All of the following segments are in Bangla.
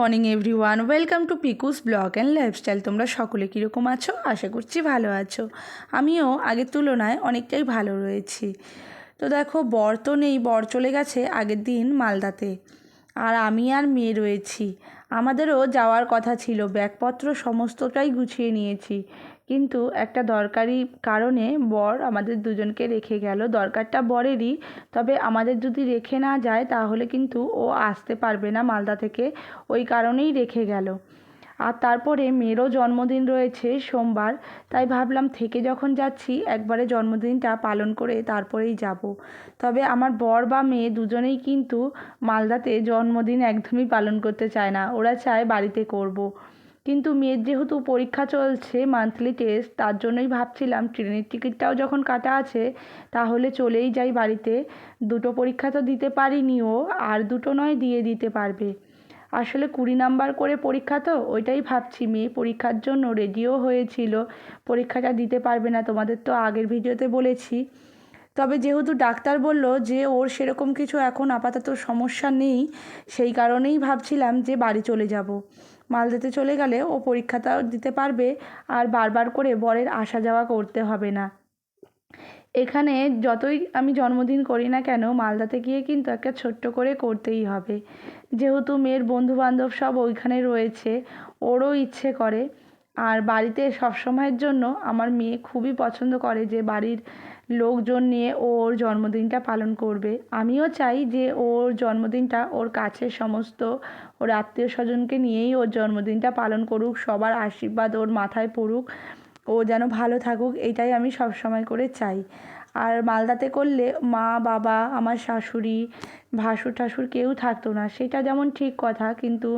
Morning every one welcome to Piku's blog and lifestyle. তোমরা সকলে কীরকম আছো? আশা করছি ভালো আছো। আমিও আগের তুলনায় অনেকটাই ভালো রয়েছি। তো দেখো, বর তো নেই, বর চলে গেছে আগের দিন মালদাতে। আর আমি আর মেয়ে রয়েছি। আমাদেরও যাওয়ার কথা ছিল, ব্যাগপত্র সমস্তটাই গুছিয়ে নিয়েছি। কিন্তু একটা দরকারি কারণে বর আমাদের দুজনকে রেখে গেল। দরকারটা বরেরই, তবে আমাদের যদি রেখে না যায় তাহলে কিন্তু ও আসতে পারবে না মালদা থেকে। ওই কারণেই রেখে গেল। আর তারপরে মেয়েরও জন্মদিন রয়েছে সোমবার, তাই ভাবলাম থেকে যখন যাচ্ছি একবারে জন্মদিনটা পালন করে তারপরেই যাব। তবে আমার বর বা মেয়ে দুজনেই কিন্তু মালদাতে জন্মদিন একদমই পালন করতে চায় না, ওরা চায় বাড়িতে করব। কিন্তু মেয়ের যেহেতু পরীক্ষা চলছে মান্থলি টেস্ট তার জন্যই ভাবছিলাম ট্রেনের টিকিটটাও যখন কাটা আছে তাহলে চলেই যাই বাড়িতে। দুটো পরীক্ষা তো দিতে পারিনি ও আর দুটো নয় দিয়ে দিতে পারবে। আসলে কুড়ি নাম্বার করে পরীক্ষা তো, ওইটাই ভাবছি। মেয়ে পরীক্ষার জন্য রেডিও হয়েছিল। পরীক্ষাটা দিতে পারবে না, তোমাদের তো আগের ভিডিওতে বলেছি। তবে যেহেতু ডাক্তার বলল যে ওর সেরকম কিছু এখন আপাতত সমস্যা নেই, সেই কারণেই ভাবছিলাম যে বাড়ি চলে যাব। মালদাতে চলে গেলে ও পরীক্ষাটাও দিতে পারবে, আর বারবার করে বরের আসা যাওয়া করতে হবে না। এখানে যতই আমি জন্মদিন করি না কেন, মালদাতে গিয়ে কিন্তু একটা ছোট্ট করে করতেই হবে। যেহেতু মেয়ের বন্ধুবান্ধব সব ওইখানে রয়েছে, ওরও ইচ্ছে করে। আর বাড়িতে সবসময়ের জন্য আমার মেয়ে খুবই পছন্দ করে যে বাড়ির লোকজন নিয়ে ওর জন্মদিনটা পালন করবে। আমিও চাই যে ওর জন্মদিনটা ওর কাছের সমস্ত ওর আত্মীয় স্বজনকে নিয়েই ওর জন্মদিনটা পালন করুক, সবার আশীর্বাদ ওর মাথায় পড়ুক। ও যেন ভালো থাকুক এইটাই আমি সব সময় করে চাই। আর মালদাতে করলে মা, বাবা, আমার শাশুড়ি, ভাসুর ঠাসুর কেউ থাকতো না। সেটা যেমন ঠিক কথা, কিন্তু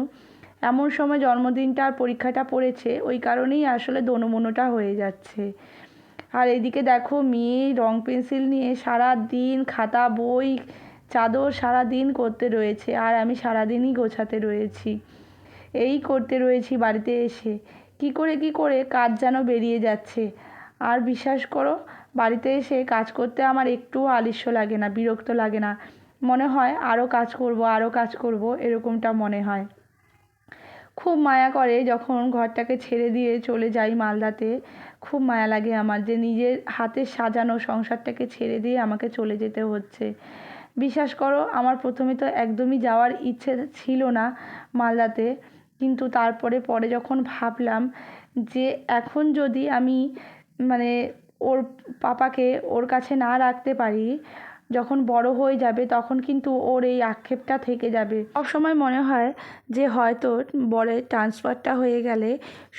এমন সময় জন্মদিনটা আর পরীক্ষাটা পড়েছে, ওই কারণেই আসলে দোনোমনোটা হয়ে যাচ্ছে। আর এদিকে দেখো, মেয়ে রং পেন্সিল নিয়ে সারা দিন খাতা, বই, চাদর সারা দিন করতে রয়েছে, আর আমি সারা দিনই গোছাতে রয়েছি। এই করতে রয়েছি বাড়িতে এসে। কি করে কি করে কাজ যেন বেরিয়ে যাচ্ছে। আর বিশ্বাস করো, বাড়িতে এসে কাজ করতে আমার একটুও আলস্য লাগে না, বিরক্ত লাগে না। মনে হয় আরও কাজ করব আরও কাজ করব, এরকমটা মনে হয়। খুব মায়া করে যখন ঘরটাকে ছেড়ে দিয়ে চলে যাই মালদাতে, খুব মায়া লাগে আমার যে নিজের হাতে সাজানো সংসারটাকে ছেড়ে দিয়ে আমাকে চলে যেতে হচ্ছে। বিশ্বাস করো, আমার প্রথমে তো একদমই যাওয়ার ইচ্ছে ছিল না মালদাতে। কিন্তু তারপরে পরে যখন ভাবলাম যে এখন যদি আমি মানে ওর পাপাকে ওর কাছে না রাখতে পারি, যখন বড় হয়ে যাবে তখন কিন্তু ওর এই আক্ষেপটা থেকে যাবে। সব সময় মনে হয় যে হয়তো বরের ট্রান্সফারটা হয়ে গেলে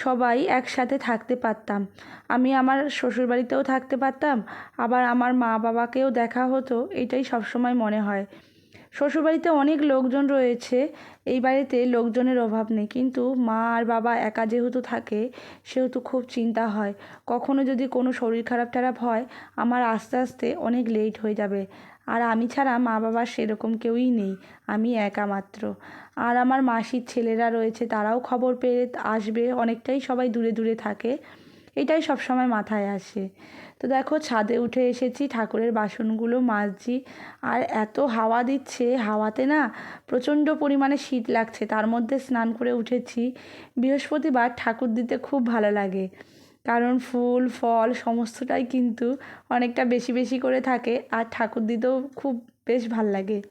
সবাই একসাথে থাকতে পারতাম। আমি আমার শ্বশুরবাড়িতেও থাকতে পারতাম, আবার আমার মা বাবাকেও দেখা হতো, এটাই সবসময় মনে হয়। শ্বশুরবাড়িতে অনেক লোকজন রয়েছে, এই বাড়িতে লোকজনের অভাব নেই। কিন্তু মা আর বাবা একা যেহেতু থাকে, সেহেতু খুব চিন্তা হয়। কখনো যদি কোনো শরীর খারাপ টারাপ হয়, আমার আস্তে আস্তে অনেক লেট হয়ে যাবে। আর আমি ছাড়া মা বাবার সেরকম কেউই নেই, আমি একা মাত্র। আর আমার মাসির ছেলেরা রয়েছে, তারাও খবর পেয়ে আসবে, অনেকটাই সবাই দূরে দূরে থাকে। এটাই সবসময় মাথায় আসে। তো দেখো, ছাদে উঠে এসেছি, ঠাকুরের বাসনগুলো মাজছি। আর এত হাওয়া দিচ্ছে, হাওয়াতে না প্রচণ্ড পরিমাণে শীত লাগছে। তার মধ্যে স্নান করে উঠেছি। বৃহস্পতিবার ঠাকুর দিতে খুব ভালো লাগে। কারণ ফুল, ফল সমস্তটাই কিন্তু অনেকটা বেশি বেশি করে থাকে। আর ঠাকুর দিতেও খুব বেশ ভালো লাগে।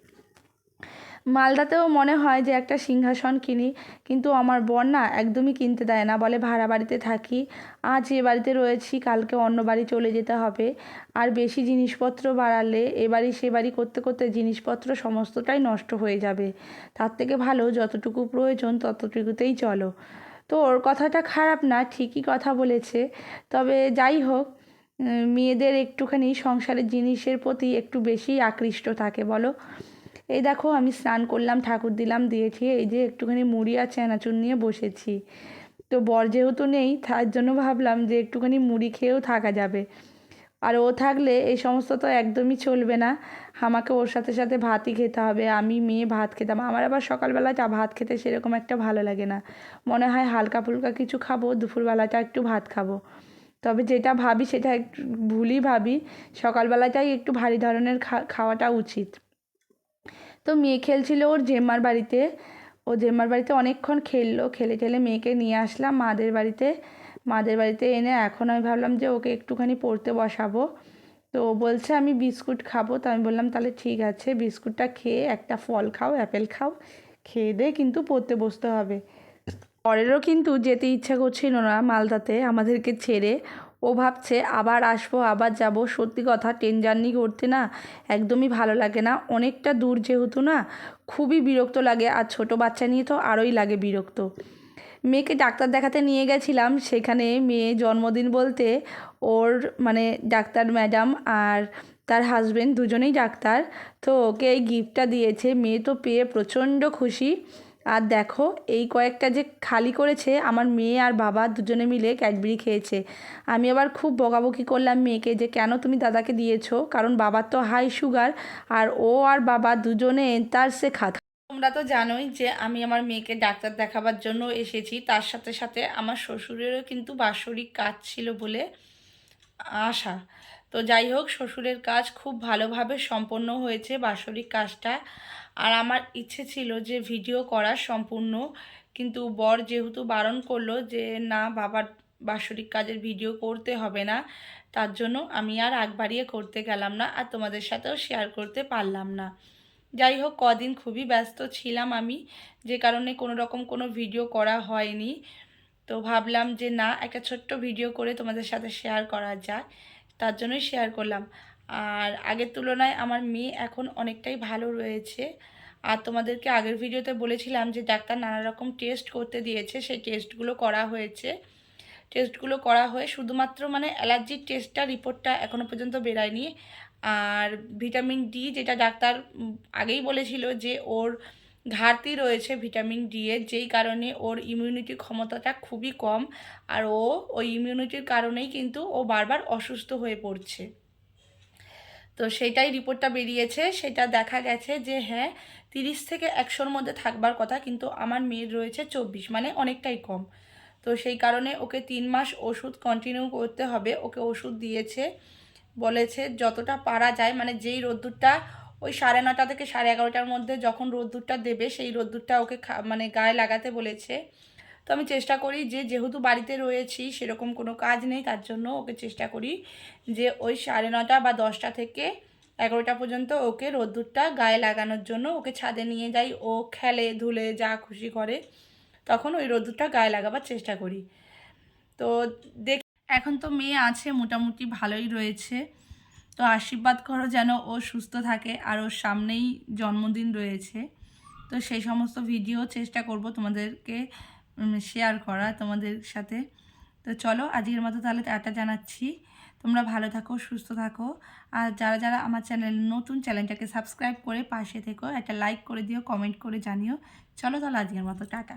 মালদাতেও মনে হয় যে একটা সিংহাসন কিনি, কিন্তু আমার বর না একদমই কিনতে দেয় না। বলে, ভাড়া বাড়িতে থাকি, আজ এ বাড়িতে রয়েছি, কালকে অন্য বাড়ি চলে যেতে হবে। আর বেশি জিনিসপত্র বাড়ালে এ বাড়ি, সে বাড়ি করতে করতে জিনিসপত্র সমস্তটাই নষ্ট হয়ে যাবে। তার থেকে ভালো, যতটুকু প্রয়োজন ততটুকুতেই চলো। তো ওর কথাটা খারাপ না, ঠিকই কথা বলেছে। তবে যাই হোক মেয়েদের একটুখানি সংসারের জিনিসের প্রতি একটু বেশি আকৃষ্ট থাকে, বলো। এই দেখো আমি স্নান করলাম, ঠাকুর দিলাম দিয়েছি এই যে একটুখানি মুড়ি আর চানাচুর নিয়ে বসেছি। তো বর যেহেতু নেই, তার জন্য ভাবলাম যে একটুখানি মুড়ি খেয়েও থাকা যাবে। আর ও থাকলে এই সমস্ত তো একদমই চলবে না। আমাকে ওর সাথে সাথে ভাতই খেতে হবে, আমি মেয়ে ভাত খেতাম। আমার আবার সকালবেলা চা ভাত খেতে সেরকম একটা ভালো লাগে না। মনে হয় হালকা ফুলকা কিছু খাব দুপুরবেলাটা একটু ভাত খাব। তবে যেটা ভাবি সেটা একটু ভুলই ভাবি সকালবেলাটাই একটু ভারী ধরনের খাওয়াটা উচিত। তো মেয়ে খেলছিল ওর জেম্মার বাড়িতে। ও জেম্মার বাড়িতে অনেকক্ষণ খেললো, খেলে খেলে মেয়েকে নিয়ে আসলাম মাদের বাড়িতে। মাদের বাড়িতে এনে এখন আমি ভাবলাম যে ওকে একটুখানি পড়তে বসাবো। তো ও বলছে, আমি বিস্কুট খাব। তো আমি বললাম, তাহলে ঠিক আছে, বিস্কুটটা খেয়ে একটা ফল খাও, অ্যাপেল খাও, খেয়ে দিয়ে কিন্তু পড়তে বসতে হবে। পরেরও কিন্তু যেতে ইচ্ছা করছিল না মালদাতে আমাদেরকে ছেড়ে। ও ভাবছে, আবার আসব, আবার যাব। সত্যি কথা, ট্রেন জার্নি করতে না একদমই ভালো লাগে না। অনেকটা দূর যেহেতু না, খুবই বিরক্ত লাগে। আর ছোট বাচ্চা নিয়ে তো আরোই লাগে বিরক্ত। মেয়েকে ডাক্তার দেখাতে নিয়ে গেছিলাম। সেখানে মেয়ে জন্মদিন বলতে ওর মানে ডাক্তার ম্যাডাম আর তার হাজবেন্ড দুজনেই ডাক্তার। তো ওকে এই গিফটটা দিয়েছে। মেয়ে তো পেয়ে প্রচণ্ড খুশি। আর দেখো, এই কয়েকটা যে খালি করেছে, আমার মেয়ে আর বাবা দুজনে মিলে ক্যাডবেরি খেয়েছে। আমি আবার খুব বকাবকি করলাম মেয়েকে যে, কেন তুমি দাদাকে দিয়েছ? কারণ বাবার তো হাই সুগার আর ও আর বাবা দুজনে তার সে খাত তোমরা তো জানোই যে, আমি আমার মেয়েকে ডাক্তার দেখাবার জন্য এসেছি। তার সাথে সাথে আমার শ্বশুরেরও কিন্তু বাৎসরিক কাজ ছিল বলে আশা। তো যাই হোক, শ্বশুরের কাজ খুব ভালোভাবে সম্পন্ন হয়েছে বাৎসরিক কাজটা। আর আমার ইচ্ছে ছিল যে ভিডিও করার সম্পূর্ণ, কিন্তু বর যেহেতু বারণ করল যে না, বাবার বাৎসরিক কাজের ভিডিও করতে হবে না, তার জন্য আমি আর আগ বাড়িয়ে করতে গেলাম না আর তোমাদের সাথেও শেয়ার করতে পারলাম না। যাই হোক, কদিন খুবই ব্যস্ত ছিলাম আমি, যে কারণে কোনো রকম কোনো ভিডিও করা হয়নি। তো ভাবলাম যে না, একটা ছোট্ট ভিডিও করে তোমাদের সাথে শেয়ার করা যায়। তার জন্যই শেয়ার করলাম। আর আগের তুলনায় আমার মেয়ে এখন অনেকটাই ভালো রয়েছে। আর তোমাদেরকে আগের ভিডিওতে বলেছিলাম যে ডাক্তার নানা রকম টেস্ট করতে দিয়েছে, সেই টেস্টগুলো করা হয়েছে। টেস্টগুলো করা হয়ে শুধুমাত্র মানে অ্যালার্জির টেস্টটা রিপোর্টটা এখনও পর্যন্ত বেরায়নি। আর ভিটামিন ডি যেটা ডাক্তার আগেই বলেছিল যে ওর ঘাটতি রয়েছে ভিটামিন ডি এর, যেই কারণে ওর ইমিউনিটি ক্ষমতাটা খুবই কম আর ও ওই ইমিউনিটির কারণেই কিন্তু ও বারবার অসুস্থ হয়ে পড়ছে। তো সেটাই রিপোর্টটা বেরিয়েছে, সেটা দেখা গেছে যে হ্যাঁ তিরিশ থেকে একশোর মধ্যে থাকবার কথা কিন্তু আমার মেয়ের রয়েছে চব্বিশ মানে অনেকটাই কম। তো সেই কারণে ওকে তিন মাস ওষুধ কন্টিনিউ করতে হবে, ওকে ওষুধ দিয়েছে, বলেছে যতটা পারা যায় মানে যেই রোদ্দুরটা ওই সাড়ে নটা থেকে সাড়ে এগারোটার মধ্যে যখন রোদ্দুরটা দেবে, সেই রোদ্দুরটা ওকে মানে গায়ে লাগাতে বলেছে। তো আমি চেষ্টা করি যে, যেহেতু বাড়িতে রয়েছি, সেরকম কোনো কাজ নেই, তার জন্য ওকে চেষ্টা করি যে, ওই সাড়ে নটা বা দশটা থেকে এগারোটা পর্যন্ত ওকে রোদ্দুরটা গায়ে লাগানোর জন্য ওকে ছাদে নিয়ে যাই। ও খেলে, ধুলে, যা খুশি করে, তখন ওই রোদ্দুরটা গায়ে লাগাবার চেষ্টা করি। তো দেখ এখন তো মেয়ে আছে, মোটামুটি ভালোই রয়েছে। তো আশীর্বাদ করো যেন ও সুস্থ থাকে আর ওর সামনেই জন্মদিন রয়েছে। তো সেই সমস্ত ভিডিও চেষ্টা করব তোমাদেরকে শেয়ার করা তোমাদের সাথে। তো চলো আজকের মতো তাহলে টাটা জানাচ্ছি। তোমরা ভালো থাকো, সুস্থ থাকো। আর যারা যারা আমার চ্যানেল নতুন চ্যানেলটাকে সাবস্ক্রাইব করে পাশে থেকো, একটা লাইক করে দিও কমেন্ট করে জানিও। চলো তাহলে আজকের মতো টাটা।